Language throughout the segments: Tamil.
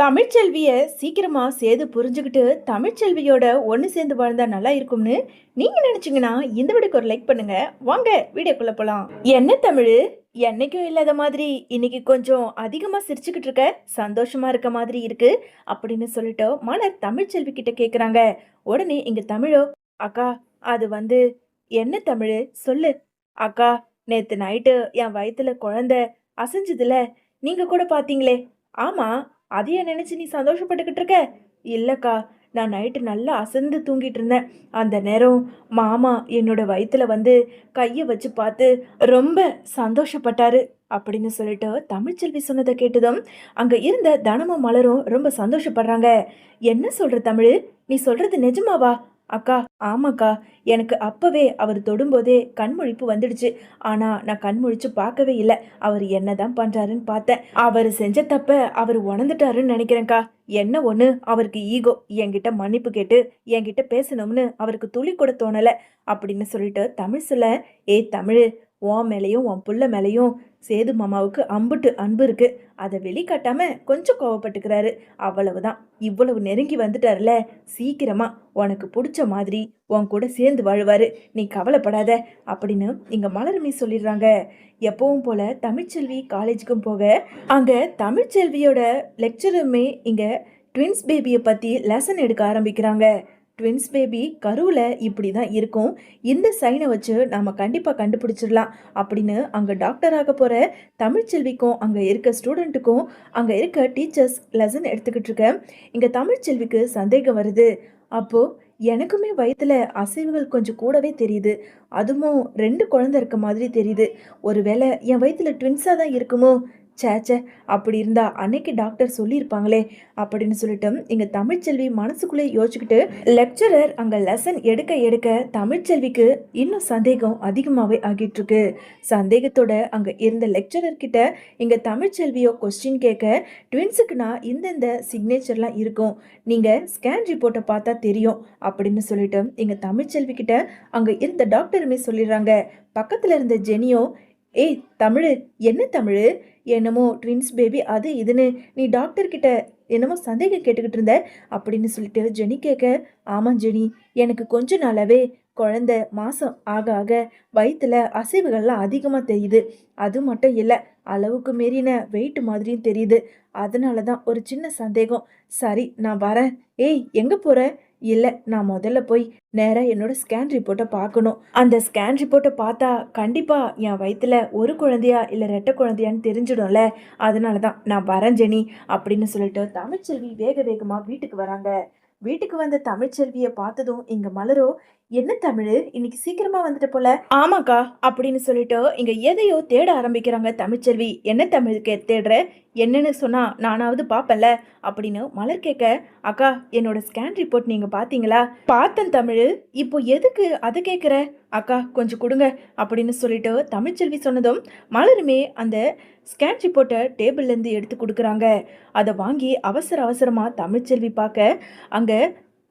தமிழ்ச்செல்வியை சீக்கிரமா சேது புரிஞ்சுக்கிட்டு தமிழ்ச்செல்வியோட ஒன்று சேர்ந்து வாழ்ந்தா நல்லா இருக்கும்னு நீங்க நினைச்சீங்கன்னா இந்த வீடியோக்கு ஒரு லைக் பண்ணுங்க. வாங்க வீடியோக்குள்ள போலாம். என்ன தமிழ்? என்னைக்கும் இல்லாத மாதிரி இன்னைக்கு கொஞ்சம் அதிகமா சிரிச்சுக்கிட்டு இருக்க சந்தோஷமா இருக்க மாதிரி இருக்கு அப்படின்னு சொல்லிட்டு மலர் தமிழ்ச்செல்வி கிட்ட கேக்குறாங்க. உடனே இங்க தமிழோ அக்கா அது வந்து என்ன தமிழ்? சொல்லு. அக்கா நேத்து நைட்டு என் வயித்துல குழந்தை அசைஞ்சதுல நீங்க கூட பாத்தீங்களே. ஆமா அதையே நினைச்சு நீ சந்தோஷப்பட்டுக்கிட்டு இருக்க? இல்லைக்கா நான் நைட்டு நல்லா அசந்து தூங்கிட்டு இருந்தேன். அந்த நேரம் மாமா என்னோட வயிற்றுல வந்து கையை வச்சு பார்த்து ரொம்ப சந்தோஷப்பட்டாரு அப்படின்னு சொல்லிட்டு தமிழ்ச்செல்வி சொன்னதை கேட்டதும் அங்கே இருந்த தனமும் மலரும் ரொம்ப சந்தோஷப்படுறாங்க. என்ன சொல்கிற தமிழ்? நீ சொல்கிறது நிஜமாவா? அக்கா ஆமாக்கா. எனக்கு அப்பவே அவர் தொடும்போதே கண்முழிப்பு வந்துடுச்சு. ஆனா நான் கண்முழிச்சு பார்க்கவே இல்லை. அவர் என்னதான் பண்றாருன்னு பார்த்தேன். அவர் செஞ்ச தப்ப அவர் உணர்ந்துட்டாருன்னு நினைக்கிறேன்க்கா. என்ன ஒண்ணு? அவருக்கு ஈகோ. என்கிட்ட மன்னிப்பு கேட்டு என்கிட்ட பேசணும்னு அவருக்கு துளி கூட தோணல. அப்படின்னு சொல்லிட்டு தமிழ் சொல்ல ஏய் தமிழ் உன் மேலேயும் உன் புள்ள மேலேயும் சேது மாமாவுக்கு அம்புட்டு அன்பு இருக்கு. அதை வெளிக்காட்டாம கொஞ்சம் கோவப்பட்டுக்கிறாரு. அவ்வளவுதான். இவ்வளவு நெருங்கி வந்துட்டார்ல. சீக்கிரமா உனக்கு பிடிச்ச மாதிரி உன் கூட சேர்ந்து வாழ்வாரு. நீ கவலைப்படாத. அப்படின்னு இங்க மலருமே சொல்லிடுறாங்க. எப்பவும் போல தமிழ்ச்செல்வி காலேஜுக்கும் போக அங்க தமிழ்ச்செல்வியோட லெக்சருமே இங்க ட்வின்ஸ் பேபியை பத்தி லெசன் எடுக்க ஆரம்பிக்கிறாங்க. ட்வின்ஸ் பேபி கருவில் இப்படி தான் இருக்கும். இந்த சைனை வச்சு நாம் கண்டிப்பாக கண்டுபிடிச்சிடலாம். அப்படின்னு அங்கே டாக்டர் ஆக போகிற தமிழ்ச்செல்விக்கும் அங்கே இருக்க ஸ்டூடெண்ட்டுக்கும் அங்கே இருக்க டீச்சர்ஸ் லெசன் எடுத்துக்கிட்டு இருக்க இங்கே தமிழ்ச்செல்விக்கு சந்தேகம் வருது. அப்போது எனக்குமே வயித்துல அசைவுகள் கொஞ்சம் கூடவே தெரியுது. அதுவும் ரெண்டு குழந்தை இருக்க மாதிரி தெரியுது. ஒருவேளை என் வயித்துல ட்வின்ஸாக தான் இருக்குமோ? சேச்சே அப்படி இருந்தா அன்னைக்கு டாக்டர் சொல்லியிருப்பாங்களே அப்படின்னு சொல்லிட்டு இங்க தமிழ்ச்செல்வி மனசுக்குள்ளே யோசிச்சுக்கிட்டு லெக்சரர் அங்க லெசன் எடுக்க எடுக்க தமிழ்ச்செல்விக்கு இன்னும் சந்தேகம் அதிகமாகவே ஆகிட்டு இருக்கு சந்தேகத்தோட அங்க இருந்த லெக்சரர் கிட்ட இங்க தமிழ்ச்செல்வியோ கொஸ்டின் கேட்க ட்வின்ஸுக்குனா இந்தந்த சிக்னேச்சர்லாம் இருக்கும். நீங்க ஸ்கேன் ரிப்போர்ட்டை பார்த்தா தெரியும். அப்படின்னு சொல்லிட்டு இங்க தமிழ்ச்செல்வி கிட்ட அங்க இருந்த டாக்டருமே சொல்லிடுறாங்க. பக்கத்துல இருந்த ஜெனியோ ஏய் தமிழ் என்ன தமிழ்? என்னமோ ட்வின்ஸ் பேபி அது இதுன்னு நீ டாக்டர்கிட்ட என்னமோ சந்தேகம் கேட்டுக்கிட்டு இருந்த? அப்படின்னு சொல்லிட்டு ஜெனி கேட்க ஆமாம் ஜெனி எனக்கு கொஞ்ச நாளாவே குழந்த மாதம் ஆக ஆக வயிற்றுல அசைவுகள்லாம் அதிகமாக தெரியுது. அது மட்டும் இல்லை அளவுக்கு மீறின வெயிட் மாதிரியும் தெரியுது. அதனால தான் ஒரு சின்ன சந்தேகம். சரி நான் வரேன். ஏய் எங்கே போகிற இல்லை நான் முதல்ல போய் நேராக என்னோட ஸ்கேன் ரிப்போர்ட்டை பார்க்கணும். அந்த ஸ்கேன் ரிப்போர்ட்டை பார்த்தா கண்டிப்பாக என் வயித்துல ஒரு குழந்தையா இல்லை ரெட்டை குழந்தையான்னு தெரிஞ்சிடும்ல. அதனால தான் நான் வரேன் அப்படின்னு சொல்லிட்டு தமிழ்ச்செல்வி வேக வேகமாக வீட்டுக்கு வராங்க. வீட்டுக்கு வந்த தமிழ்ச்செல்வியை பார்த்ததும் இங்கே மலரோ என்ன தமிழ்? இன்னைக்கு சீக்கிரமா வந்துட்டு போல. ஆமாக்கா அப்படின்னு சொல்லிட்டு இங்க எதையோ தேட ஆரம்பிக்கிறாங்க தமிழ்ச்செல்வி என்ன தமிழ் கே தேடுற? என்னன்னு சொன்னா நானாவது பாப்பல்ல அப்படின்னு மலர் கேட்க அக்கா என்னோட ஸ்கேன் ரிப்போர்ட் நீங்க பாத்தீங்களா? பார்த்தேன் தமிழ். இப்போ எதுக்கு அதை கேட்குற அக்கா கொஞ்சம் கொடுங்க அப்படின்னு சொல்லிட்டு தமிழ்ச்செல்வி சொன்னதும் மலருமே அந்த ஸ்கேன் ரிப்போர்ட்டை டேபிள்லேருந்து எடுத்து கொடுக்குறாங்க. அதை வாங்கி அவசர அவசரமாக தமிழ்ச்செல்வி பார்க்க அங்கே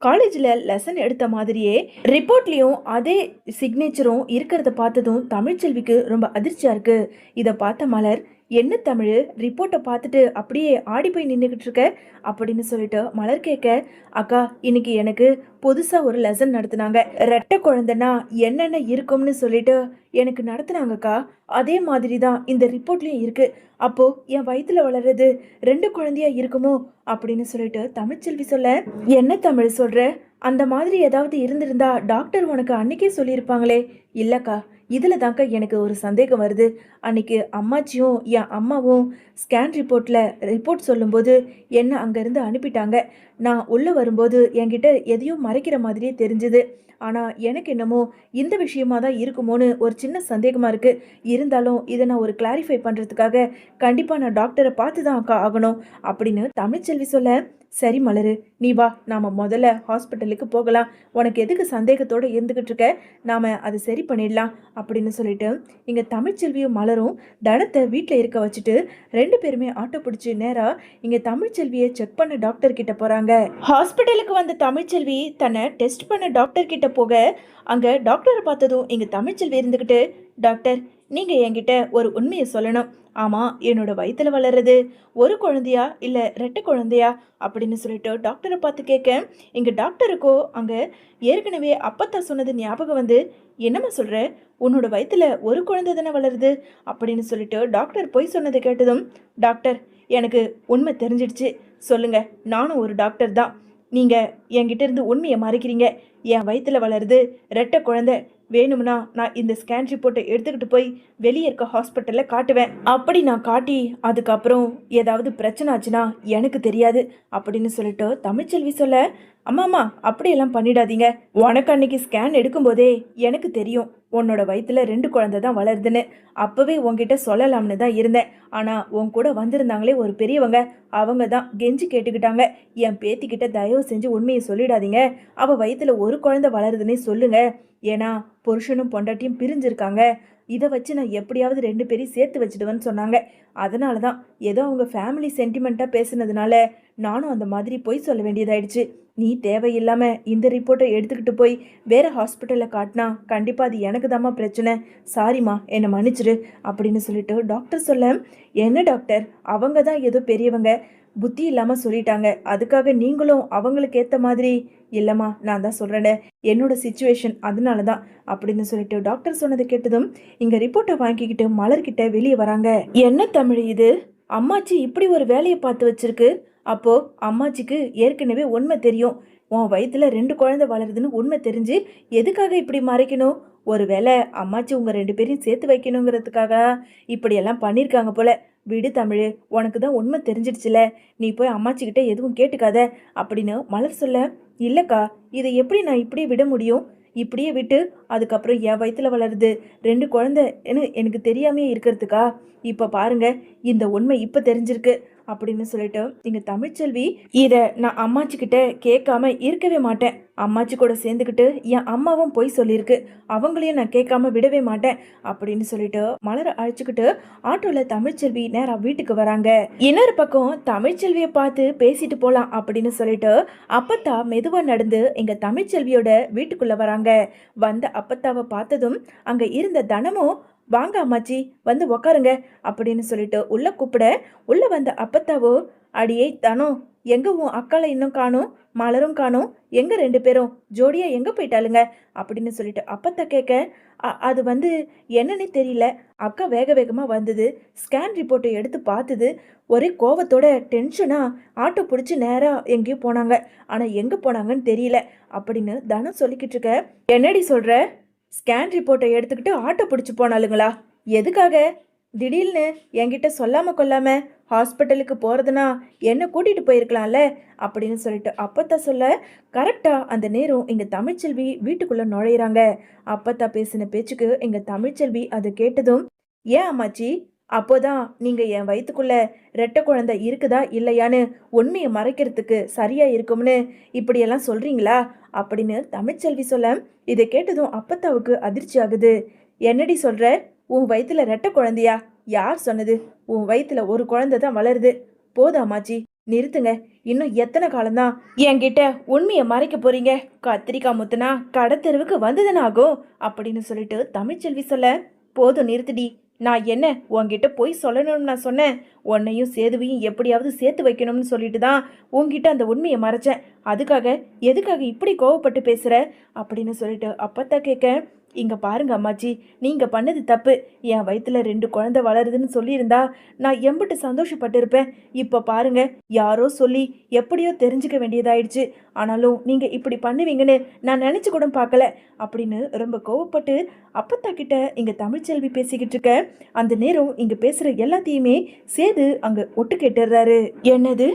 காலேஜில் லெசன் எடுத்த மாதிரியே ரிப்போர்ட்லேயும் அதே சிக்னேச்சரும் இருக்கிறத பார்த்ததும் தமிழ்ச்செல்விக்கு ரொம்ப அதிர்ச்சியாக இருக்குது இதை பார்த்த மலர் என்ன தமிழ்? ரிப்போர்ட்டை பார்த்துட்டு அப்படியே ஆடி போய் நின்றுக்கிட்டு இருக்க? அப்படின்னு சொல்லிட்டு மலர் கேட்க அக்கா இன்னைக்கு எனக்கு புதுசாக ஒரு லெசன் நடத்துனாங்க. ரெட்டை குழந்தைனா என்னென்ன இருக்கும்னு சொல்லிட்டு எனக்கு நடத்துனாங்கக்கா. அதே மாதிரி தான் இந்த ரிப்போர்ட்லேயும் இருக்குது அப்போது என் வயிற்றில் வளர்றது ரெண்டு குழந்தையா இருக்குமோ? அப்படின்னு சொல்லிட்டு தமிழ்ச்செல்வி சொல்ல என்ன தமிழ் சொல்கிற அந்த மாதிரி ஏதாவது இருந்திருந்தா டாக்டர் உனக்கு அன்னைக்கே சொல்லியிருப்பாங்களே. இல்லைக்கா இதில் தாங்க எனக்கு ஒரு சந்தேகம் வருது. அன்னைக்கு அம்மாச்சியும் என் அம்மாவும் ஸ்கேன் ரிப்போர்ட்டில் ரிப்போர்ட் சொல்லும்போது என்ன அங்கேருந்து அனுப்பிட்டாங்க. நான் உள்ளே வரும்போது என்கிட்ட எதையும் மறைக்கிற மாதிரியே தெரிஞ்சுது. ஆனால் எனக்கு என்னமோ இந்த விஷயமா தான் இருக்குமோன்னு ஒரு சின்ன சந்தேகமாக இருக்குது இருந்தாலும் இதை நான் ஒரு கிளாரிஃபை பண்ணுறதுக்காக கண்டிப்பாக நான் டாக்டரை பார்த்து தான் அக்கா ஆகணும். அப்படின்னு தமிழ்ச்செல்வி சொல்ல சரி மலரு நீ வா நாம் முதல்ல ஹாஸ்பிட்டலுக்கு போகலாம். உனக்கு எதுக்கு சந்தேகத்தோடு இருந்துக்கிட்டு இருக்க? நாம் அதை சரி பண்ணிடலாம் அப்படின்னு சொல்லிட்டு இங்கே தமிழ்ச்செல்வியும் மலரும் தனத்தை வீட்டில் இருக்க வச்சுட்டு ரெண்டு பேருமே ஆட்டோ பிடிச்சி நேராக இங்கே தமிழ்ச்செல்வியை செக் பண்ண டாக்டர் கிட்ட போகிறாங்க ஹாஸ்பிட்டலுக்கு வந்த தமிழ்ச்செல்வி தன்னை டெஸ்ட் பண்ண டாக்டர் கிட்ட போக அங்கே டாக்டரை பார்த்ததும் இங்கே தமிழ்ச்செல்வி இருந்துக்கிட்டு டாக்டர் நீங்க என்கிட்ட ஒரு உண்மையை சொல்லணும். ஆமா என்னோட வயிற்றில் வளருது. ஒரு குழந்தையா இல்ல ரெட்டை குழந்தையா? அப்படின்னு சொல்லிட்டு டாக்டரை பார்த்து கேட்க எங்க டாக்டருக்கோ அங்க ஏற்கனவே அப்பத்தா சொன்னது ஞாபகம் வந்து என்னம்மா சொல்ற? உன்னோட வயிற்றுல ஒரு குழந்தை தானே வளருது? அப்படின்னு சொல்லிட்டு டாக்டர் போய் சொன்னதை கேட்டதும் டாக்டர் எனக்கு உண்மை தெரிஞ்சிடுச்சு. சொல்லுங்க நானும் ஒரு டாக்டர் தான். நீங்க என்கிட்ட இருந்து உண்மையை மறைக்கிறீங்க. என் வயிற்றுல வளருது ரெட்டை குழந்தை வேணும்னா நான் இந்த ஸ்கேன் ரிப்போர்ட்டை எடுத்துக்கிட்டு போய் வெளியே இருக்க ஹாஸ்பிட்டலில் காட்டுவேன். அப்படி நான் காட்டி அதுக்கப்புறம் ஏதாவது பிரச்சனை ஆச்சுன்னா எனக்கு தெரியாது அப்படின்னு சொல்லிட்டு தமிழ்ச்செல்வி சொல்ல அம்மாம்மா அப்படியெல்லாம் பண்ணிடாதீங்க. உனக்கு அன்னைக்கு ஸ்கேன் எடுக்கும்போதே எனக்கு தெரியும். உன்னோட வயிற்றுல ரெண்டு குழந்தை தான் வளருதுன்னு. அப்போவே உங்ககிட்ட சொல்லலாம்னு தான் இருந்தேன். ஆனால் உன் கூட வந்திருந்தாங்களே ஒரு பெரியவங்க. அவங்க தான் கெஞ்சி கேட்டுக்கிட்டாங்க. என் பேத்திக்கிட்ட தயவு செஞ்சு உண்மையை சொல்லிடாதீங்க. அவள் வயிற்றுல ஒரு குழந்தை வளருதுன்னே சொல்லுங்க. ஏன்னா புருஷனும் பொண்டாட்டியும் பிரிஞ்சிருக்காங்க. இதை வச்சு நான் எப்படியாவது ரெண்டு பேரையும் சேர்த்து வச்சுடுவேன்னு சொன்னாங்க. அதனால தான் ஏதோ அவங்க ஃபேமிலி சென்டிமெண்ட்டாக பேசுனதுனால நானும் அந்த மாதிரி போய் சொல்ல வேண்டியதாயிடுச்சு. நீ தேவையில்லாமல் இந்த ரிப்போர்ட்டை எடுத்துக்கிட்டு போய் வேறு ஹாஸ்பிட்டலில் காட்டினா கண்டிப்பாக அது எனக்கு தாம்மா பிரச்சனை. சாரிம்மா என்னை மன்னிச்சிரு அப்படின்னு சொல்லிட்டு டாக்டர் சொல்ல என்ன டாக்டர் அவங்க தான் ஏதோ பெரியவங்க. புத்தி இல்லாமல் சொல்லிட்டாங்க. அதுக்காக நீங்களும் அவங்களுக்கு ஏற்ற மாதிரி இல்லைம்மா நான் தான் சொல்கிறேனே என்னோட சுச்சுவேஷன் அதனால தான் அப்படின்னு சொல்லிட்டு டாக்டர் சொன்னதை கேட்டதும் இங்கே ரிப்போர்ட்டை வாங்கிக்கிட்டு மலர்கிட்ட வெளியே வராங்க. என்ன தமிழ் இது? அம்மாச்சி இப்படி ஒரு வேலையை பார்த்து வச்சிருக்கு. அப்போது அம்மாச்சிக்கு ஏற்கனவே உண்மை தெரியும். உன் வயித்துல ரெண்டு குழந்தை வளருதுன்னு உண்மை தெரிஞ்சு எதுக்காக இப்படி மறைக்கணும்? ஒருவேளை அம்மாச்சி உங்கள் ரெண்டு பேரையும் சேர்த்து வைக்கணுங்கிறதுக்காக இப்படியெல்லாம் பண்ணியிருக்காங்க போல. விடு தமிழ் உனக்கு தான் உண்மை தெரிஞ்சிடுச்சுல. நீ போய் அம்மாச்சிக்கிட்ட எதுவும் கேட்டுக்காத. அப்படின்னு மலர் சொல்ல இல்லைக்கா இதை எப்படி நான் இப்படியே விட முடியும்? இப்படியே விட்டு அதுக்கப்புறம் என் வயிற்றில் வளருது. ரெண்டு குழந்தைன்னு எனக்கு தெரியாமையே இருக்கிறதுக்கா? இப்போ பாருங்க இந்த உண்மை இப்போ தெரிஞ்சிருக்கு. அப்படின்னு சொல்லிட்டு இங்க தமிழ்ச்செல்வி இதை நான் அம்மாச்சி கிட்ட கேட்காம இருக்கவே மாட்டேன். அம்மாச்சி கூட சேர்ந்துக்கிட்டு என் அம்மாவும் போய் சொல்லியிருக்கு. அவங்களையும் நான் கேட்காம விடவே மாட்டேன். அப்படின்னு சொல்லிட்டு மலரை அழைச்சிக்கிட்டு ஆட்டோல தமிழ்ச்செல்வி நேரா வீட்டுக்கு வராங்க. இன்னொரு பக்கம் தமிழ்ச்செல்வியை பார்த்து பேசிட்டு போலாம் அப்படின்னு சொல்லிட்டு அப்பத்தா மெதுவா நடந்து எங்க தமிழ்ச்செல்வியோட வீட்டுக்குள்ள வராங்க. வந்த அப்பத்தாவை பார்த்ததும் அங்க இருந்த தனமும் வாங்க அம்மாச்சி வந்து உக்காருங்க அப்படின்னு சொல்லிட்டு உள்ள கூப்பிட உள்ள வந்த அப்பத்தாவோ அடியே தானோ எங்க உன் அக்காளை இன்னும் காணும் மலரும் காணும் எங்க ரெண்டு பேரும் ஜோடியா எங்க போயிட்டாளுங்க? அப்படின்னு சொல்லிட்டு அப்பத்தா கேட்க "அ- அது வந்து என்னன்னு தெரியல அக்கா வேக வேகமா வந்தது ஸ்கேன் ரிப்போர்ட்டை எடுத்து பார்த்தது ஒரே கோவத்தோட டென்ஷனா ஆட்டோ பிடிச்சி நேரா எங்கேயும் போனாங்க ஆனா எங்க போனாங்கன்னு தெரியல அப்படின்னு தனம் சொல்லிக்கிட்டு இருக்க என்னடி சொல்ற? ஸ்கேன் ரிப்போர்ட்டை எடுத்துக்கிட்டு ஆட்டோ பிடிச்சி போனாலுங்களா எதுக்காக? திடீர்னு என்கிட்ட சொல்லாம கொள்ளாம ஹாஸ்பிட்டலுக்கு போகிறதுனா என்ன கூட்டிகிட்டு போயிருக்கலாம்ல? அப்படின்னு சொல்லிட்டு அப்பத்தா சொல்ல கரெக்டாக அந்த நேரம் எங்கள் தமிழ்ச்செல்வி வீட்டுக்குள்ளே நுழையிறாங்க. அப்பத்தா பேசின பேச்சுக்கு எங்கள் தமிழ்ச்செல்வி அதை கேட்டதும் ஏன் அம்மாச்சி? அப்போதான் நீங்க என் வயிற்றுக்குள்ளே ரெட்டை குழந்தை இருக்குதா இல்லையான்னு உண்மையை மறைக்கிறதுக்கு சரியா இருக்கும்னு இப்படியெல்லாம் சொல்றீங்களா? அப்படின்னு தமிழ்ச்செல்வி சொல்ல இதை கேட்டதும் அப்பத்தாவுக்கு அதிர்ச்சி ஆகுது. என்னடி சொல்ற? உன் வயிற்றுல ரெட்டை குழந்தையா? யார் சொன்னது? உன் வயிற்றுல ஒரு குழந்தை தான் வளருது. போதும் அம்மாச்சி நிறுத்துங்க. இன்னும் எத்தனை காலம்தான் என்கிட்ட உண்மையை மறைக்க போறீங்க? கத்திரிக்காய் முத்துனா கடத்தெருவுக்கு வந்ததுன்னு ஆகும் அப்படின்னு சொல்லிட்டு தமிழ்ச்செல்வி சொல்ல போதும் நிறுத்துடி. நான் என்ன உன்கிட்ட போய் சொல்லணும்னு நான் சொன்னேன்? உன்னையும் சேதுவையும் எப்படியாவது சேர்த்து வைக்கணும்னு சொல்லிட்டு தான் உன்கிட்ட அந்த உண்மையை மறைச்சேன். அதுக்காக எதுக்காக இப்படி கோவப்பட்டு பேசுகிற அப்படின்னு சொல்லிட்டு அப்பத்தா கேட்க இங்கே பாருங்க அம்மாச்சி நீங்கள் பண்ணது தப்பு. என் வயிற்றுல ரெண்டு குழந்தை வளருதுன்னு சொல்லியிருந்தா நான் எம்பிட்டு சந்தோஷப்பட்டிருப்பேன். இப்போ பாருங்க யாரோ சொல்லி எப்படியோ தெரிஞ்சுக்க வேண்டியதாயிடுச்சு. ஆனாலும் நீங்கள் இப்படி பண்ணுவீங்கன்னு நான் நினச்சி கூட பார்க்கல. அப்படின்னு ரொம்ப கோவப்பட்டு அப்பத்தா கிட்ட இங்கே தமிழ்ச்செல்வி பேசிக்கிட்டு இருக்க அந்த நேரம் இங்கே பேசுகிற எல்லாத்தையுமே சேது அங்கே ஒட்டு கேட்டுடுறாரு என்னது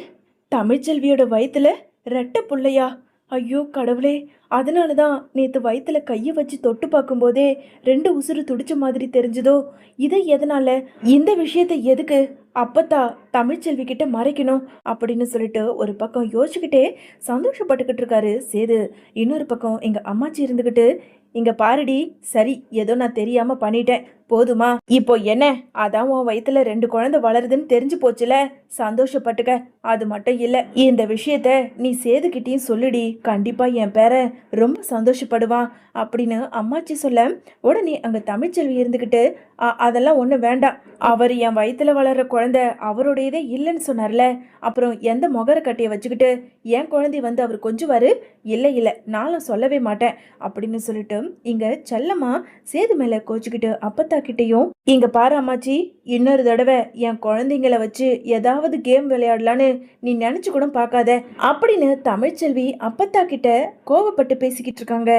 தமிழ்ச்செல்வியோட வயிற்றுல ரெட்ட புள்ளையா? ஐயோ கடவுளே. அதனால தான் நேற்று வயித்துல கையை வச்சு தொட்டு பார்க்கும்போதே ரெண்டு உசுறு துடிச்ச மாதிரி தெரிஞ்சதோ? இதை எதனால? இந்த விஷயத்தை எதுக்கு? அப்பத்தா தமிழ்ச்செல்வி கிட்ட மறைக்கணும் அப்படின்னு சொல்லிட்டு ஒரு பக்கம் யோசிச்சுக்கிட்டே சந்தோஷப்பட்டுக்கிட்டு இருக்காரு சேது. இன்னொரு பக்கம் எங்கள் அம்மாச்சி இருந்துக்கிட்டு இங்கே பாருடி சரி ஏதோ நான் தெரியாமல் பண்ணிட்டேன். போதுமா? இப்போ என்ன? அதான் உன் வயிற்றுல ரெண்டு குழந்தை வளருதுன்னு தெரிஞ்சு போச்சுல? சந்தோஷப்பட்டுக்க. அது மட்டும் இல்ல இந்த விஷயத்த நீ சேதுக்கிட்டயும் சொல்லுடி. கண்டிப்பா என் பேர ரொம்ப சந்தோஷப்படுவான் அப்படின்னு அம்மாச்சி சொல்ல உடனே அங்க தமிழ்ச்செல்வி இருந்துக்கிட்டு அதெல்லாம் ஒண்ணு வேண்டாம். அவர் என் வயிற்றுல வளர்ற குழந்தை அவருடையதே இல்லைன்னு சொன்னார்ல. அப்புறம் எந்த முகர கட்டையை வச்சுக்கிட்டு என் குழந்தை வந்து அவர் கொஞ்சுவாரு? இல்லை இல்லை நானும் சொல்லவே மாட்டேன் அப்படின்னு சொல்லிட்டு இங்க செல்லம்மா சேது மேல கோச்சுக்கிட்டு அப்பத்தா கிட்டேயும் இங்க பாரு அம்மாச்சி இன்னொரு தடவை என் குழந்தைங்கள வச்சு ஏதாவது கேம் விளையாடலான்னு நீ நினைச்சு கூட பார்க்காத அப்படின்னு தமிழ்ச்செல்வி அப்பத்தா கிட்ட கோவப்பட்டு பேசிக்கிட்டு இருக்காங்க.